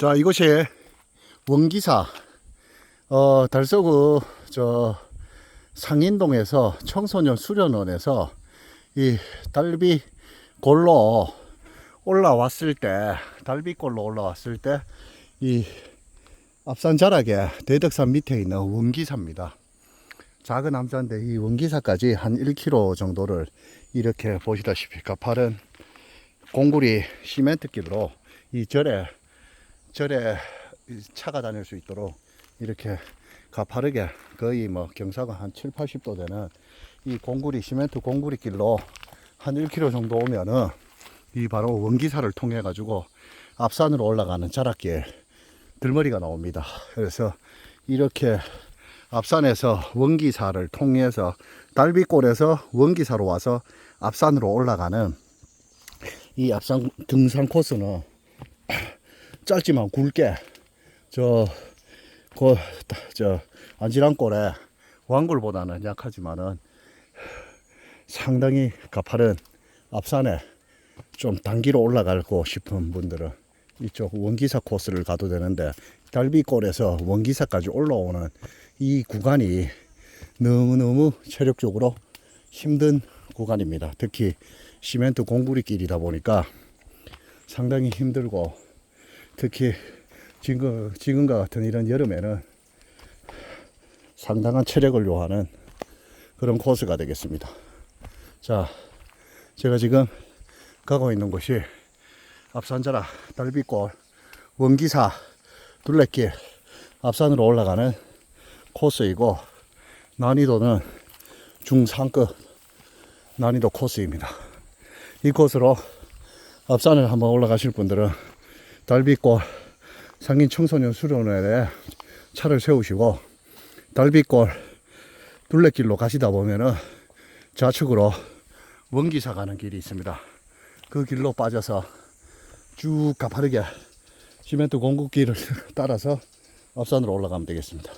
자, 이곳이 원기사, 어, 달서구, 저, 상인동에서 청소년 수련원에서 이 달비 골로 올라왔을 때, 달비골로 올라왔을 때, 이 앞산 자락에 대덕산 밑에 있는 원기사입니다. 작은 암자인데 이 원기사까지 한 1km 정도를 이렇게 보시다시피 가파른 공구리 시멘트 길로 이 절에 절에 차가 다닐 수 있도록 이렇게 가파르게 거의 뭐 경사가 한 7, 80도 되는 이 공구리 시멘트 공구리 길로 한 1km 정도 오면은 이 바로 원기사를 통해 가지고 앞산으로 올라가는 자락길 들머리가 나옵니다. 그래서 이렇게 앞산에서 원기사를 통해서 달비골에서 원기사로 와서 앞산으로 올라가는 이 앞산 등산 코스는 짧지만 굵게 저, 그, 저, 안지랑골에 왕골보다는 약하지만은 상당히 가파른 앞산에 좀 단기로 올라가고 싶은 분들은 이쪽 원기사 코스를 가도 되는데 달비골에서 원기사까지 올라오는 이 구간이 너무너무 체력적으로 힘든 구간입니다. 특히 시멘트 공구리 길이다 보니까 상당히 힘들고 특히 지금, 지금과 같은 이런 여름에는 상당한 체력을 요하는 그런 코스가 되겠습니다. 자, 제가 지금 가고 있는 곳이 앞산자라 달빛골 원기사 둘레길 앞산으로 올라가는 코스이고 난이도는 중상급 난이도 코스입니다. 이 코스로 앞산을 한번 올라가실 분들은 달빛골 상인 청소년 수련회에 차를 세우시고 달빛골 둘레길로 가시다 보면은 좌측으로 원기사 가는 길이 있습니다. 그 길로 빠져서 쭉 가파르게 시멘트 공급길을 따라서 앞산으로 올라가면 되겠습니다.